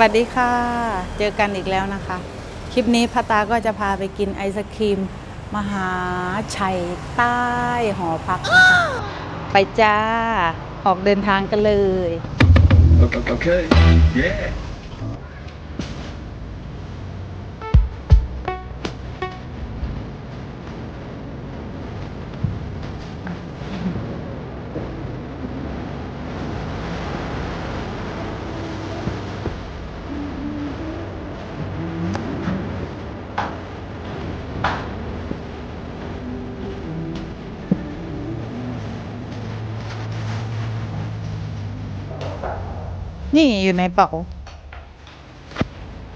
วัสดีค่ะ เจอกันอีกแล้วนะคะ คลิปนี้พระตาก็จะพาไปกินไอศครีม มหาชัยใต้หอพักนะคะไปจ้า ออกเดินทางกันเลย Okay. Yeah. นี่อยู่ในเป๋า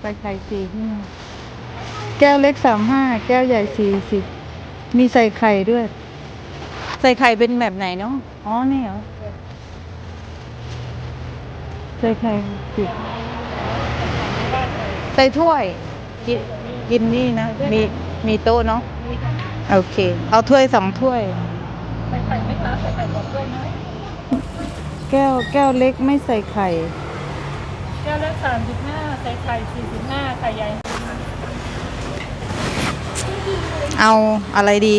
ไปไข่สี่ที่นี่แก้วเล็กสามห้าแก้วใหญ่สี่สิบมีใส่ไข่ด้วย ใส่ไข่เป็นแบบไหนเนาะอ๋อนี่เหรอใส่ไข่สิบใส่ถ้วย กินกินนี่นะ มีมีโต๊ะเนาะโอเค เอาถ้วยสองถ้วยใส่ไข่ไหมคะใส่ไข่หมดด้วยไหมแก้วแก้วเล็กไม่ใส่ไข่ แก้วละสามสิบห้าใส่ไข่สี่สิบห้าไข่ใหญ่เอาอะไรดี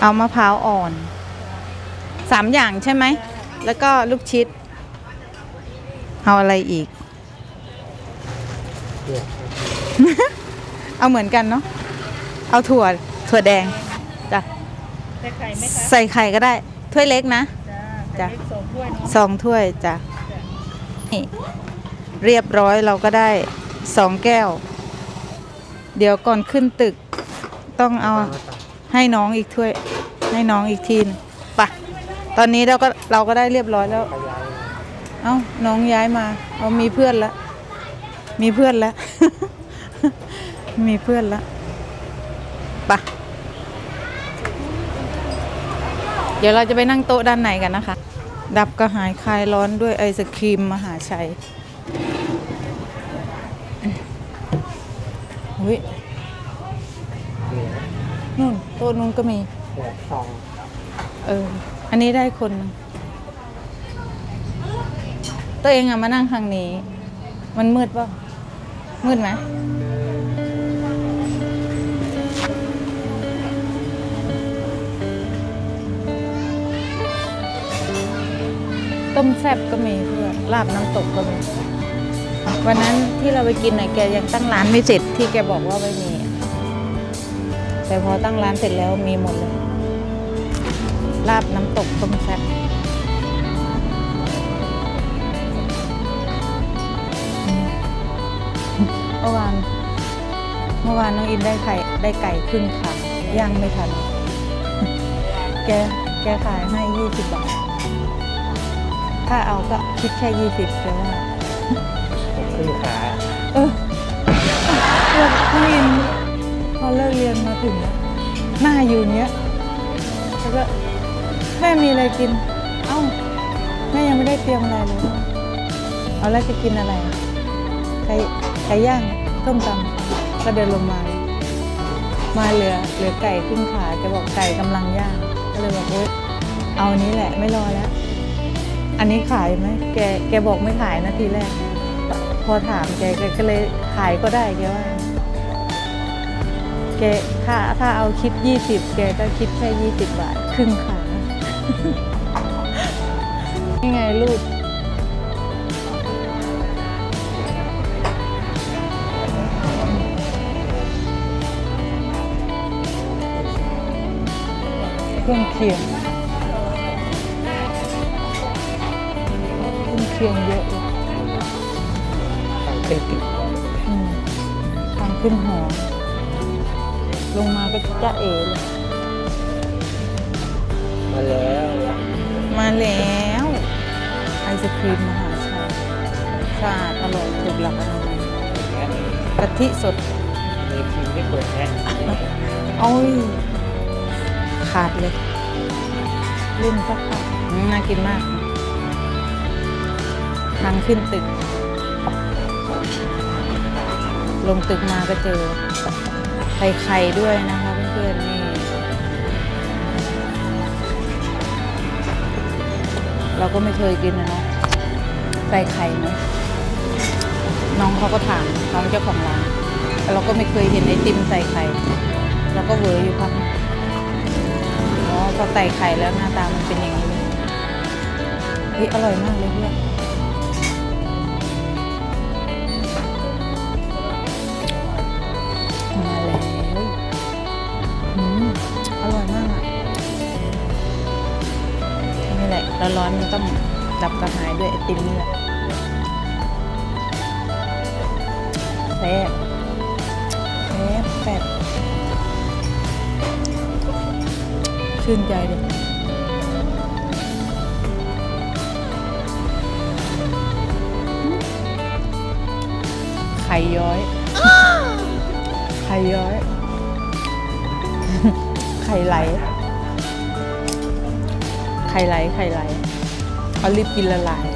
เอามะพร้าวอ่อนสามอย่างใช่ไหม แล้วก็ลูกชิด เอาอะไรอีก เอาเหมือนกันเนาะเอาถั่วถั่วแดงจ้ะใส่ไข่ไหมคะใส่ไข่ก็ได้ ถ้วยเล็กนะจ้าจ้ะใส่เล็กสองถ้วยเนาะสองถ้วยจ้ะนี่ เรียบร้อยเราก็ได้สองแก้ว เดี๋ยวก่อนขึ้นตึกต้องเอาให้น้องอีกถ้วย ให้น้องอีกทีนปะตอนนี้เราก็เราก็ได้เรียบร้อยแล้ว เอ้าน้องย้ายมา เอามีเพื่อนแล้วมีเพื่อนแล้วมีเพื่อนแล้วไปะเดี๋ยวเราจะไปนั่งโต๊ะด้านในกันนะคะ ดับกระหายคลายร้อนด้วยไอศครีมมหาชัยอุ้ยนู่นโต๊ะนู้นก็มีเออ อันนี้ได้คนหนึงตัวเองอะมานั่งทางนี้ มันมืดป่ะ มืดไหม มแซ่บก็มีเพื่อนลาบน้ำตกก็มีวันนั้นที่เราไปกินน่ะแกยังตั้งร้านไม่เสร็จที่แกบอกว่าไม่มี แต่พอตั้งร้านเสร็จแล้วมีหมดเลย ลาบน้ำตกต้มแซ่บเมื่อวานเมื่อวานน้องอินได้ไข่ได้ไก่ครึ่งขาย่างไม่ทัน แกแกขายให้ยี่สิบบาท ถ้าเอาก็คิดแค่ยี่สิบแกว่าขึ้นขาเออเลิกน้องอินพอเลิกเรียนมาถึงอะหน้าอยู่เนี้ยแล้วก็แม่มีอะไรกิน เอ้าแม่ยังไม่ได้เตรียมอะไรเลย เอาแล้วจะกินอะไรอะไก่ไก่ย่างต้มตำก็เดินลงมา มาเหลือเหลือไก่ครึ่งขาแกบอกไก่กำลังย่าง ก็เลยบอกโอ๊ยเอาอันนี้แหละไม่รอแล้ว อันนี้ขายไหมแกแกบอกไม่ขายนะทีแรก พอถามแกแกก็เลยขายก็ได้แกว่าแกถ้าถ้าเอาคิดยี่สิบแกก็คิดแค่ยี่สิบบาท ครึ่งขานี่ไงลูกเครื่องเคียง เพียงเยอะเลยเป็นติดอืมทางขึ้นหอ ลงมาก็จะเอ๋เลยมาแล้วมาแล้ว ไอศครีมมหาชัยสะอาดอร่อยถูกหลักอนามัยกะทิสด มีทีมไม่เปิดแน่โอ้ย ขาดเลยรุ่นสักขาดน่ากินมาก ทางขึ้นตึก ลงตึกมาก็เจอไข่ไข่ด้วยนะคะเพื่อนๆนี่เราก็ไม่เคยกินนะเนาะใส่ไข่ไหมน้องเขาก็ถามน้องเจ้าของร้านแต่เราก็ไม่เคยเห็นไอติมใส่ไข่เราก็เวอร์อยู่พักอ๋อพอใส่ไข่แล้วหน้าตามันเป็นอย่างนี้เลยเฮ้ยอร่อยมากเลยเพื่อน แหละร้อนๆมันต้องดับกระหายด้วยไอติมนี่แหละแซ่บแซ่บแซ่บชื่นใจเลยไข่ย้อย ไข่ย้อย ไข่ไหล ไข่ไหลไข่ไหลเอารีบกินละลาย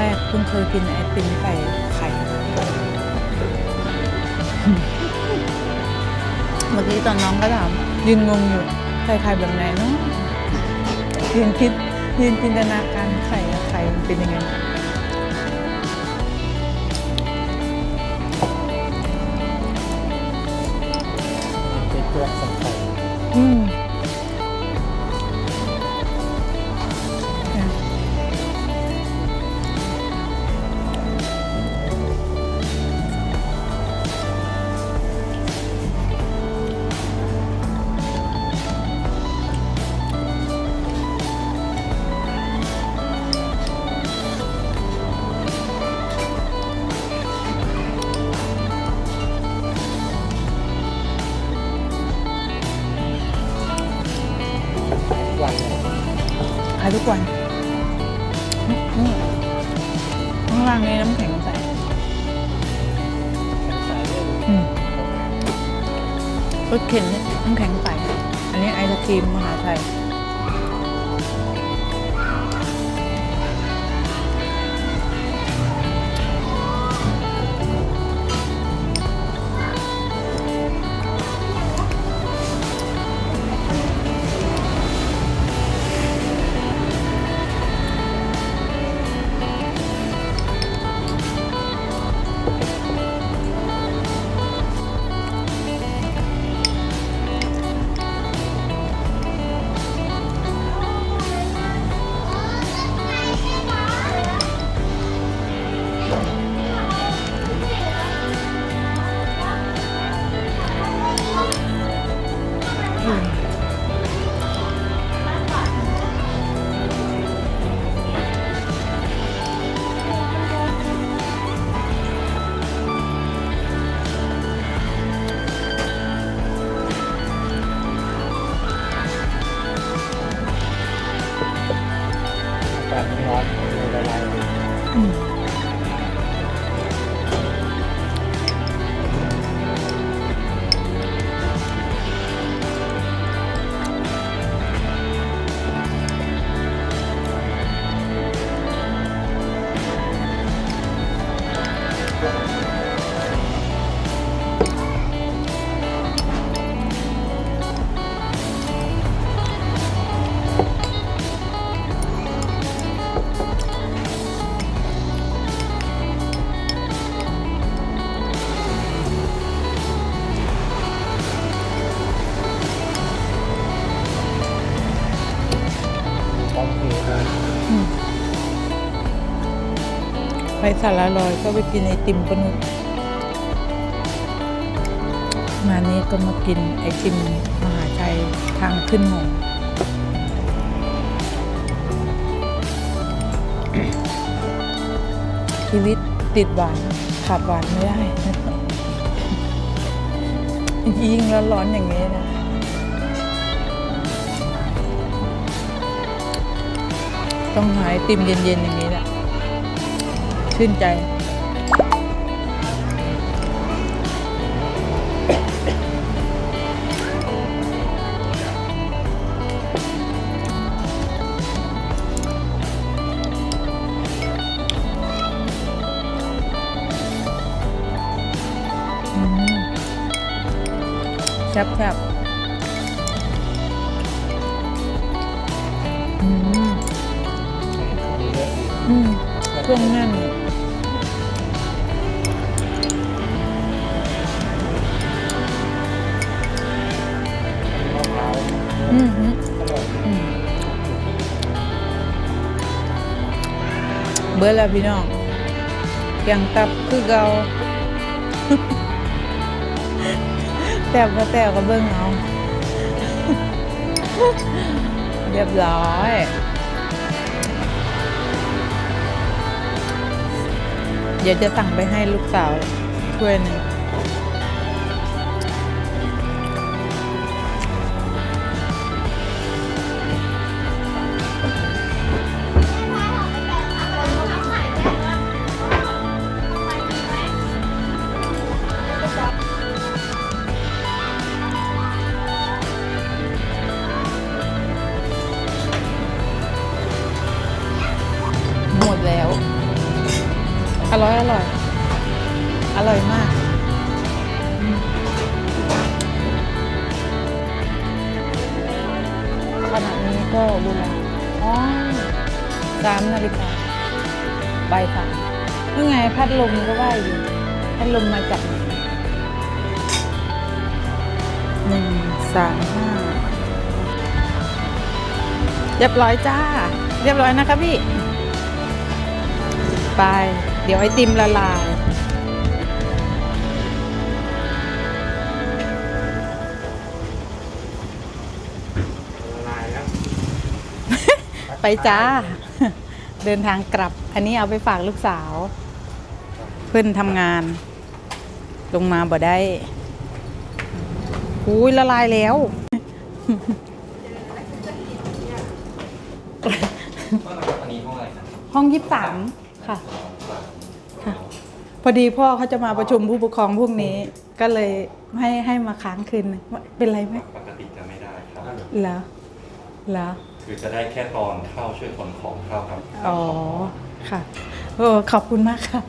แรกเพิ่งเคยกินไอติมใส่ไข่ เมื่อกี้ตอนน้องก็ถามยืนงงอยู่ใส่ไข่แบบไหนเนาะยืนคิดยืนจินตนาการไข่กับไข่มันเป็นยังไง ทุกวันอืมอืมข้างล่างนี้น้ำแข็งใสแข็งใสเลยอืมรถเข็นน้ำแข็งใสอันนี้ไอศครีมมหาชัย ไปสารลอยก็ไปกินไอติมปะนุษมานี้ก็มากินไอติมมหาชัยทางขึ้นหมอชีวิตติดหวานขาดหวานไม่ได้ ยิ่งร้อนๆอย่างนี้นะต้องหาไอติมเย็นๆอย่างนี้ ชื่นใจอืมแซ่บแซ่บอืมอืมเครื่องแน่น เบอร์แล้วพี่น้องยางตับคือเกาแต่ก็แต่ก็เบิ่งเอาเรียบร้อยเดี๋ยวจะสั่งไปให้ลูกสาวถ้วยหนึ่ง นี้ก็เวลาอ๋อสามนาฬิกาบ่ายสามนี่ไงพัดลมก็ว่าอยู่พัดลมมาจากไหนหนึ่งสามห้าเรียบร้อยจ้า เรียบร้อยนะคะพี่ ไป เดี๋ยวไอติมละลาย ไปจ้า เดินทางกลับ อันนี้เอาไปฝากลูกสาว เพื่อนทำงาน ลงมาบ่ได้อุ้ยละลายแล้ว อันนี้ห้องอะไรครับห้องยี่สามค่ะ ค่ะ พอดีพ่อเขาจะมาประชุมผู้ปกครองพวกนี้ ก็เลยให้ให้มาค้างคืนนึงเป็นไรไหมปกติจะไม่ได้ครับ เหรอเหรอ คือจะได้แค่ตอนเข้าช่วยขนของเข้าครับ อ๋อ ค่ะ โอ้ ขอบคุณมากค่ะ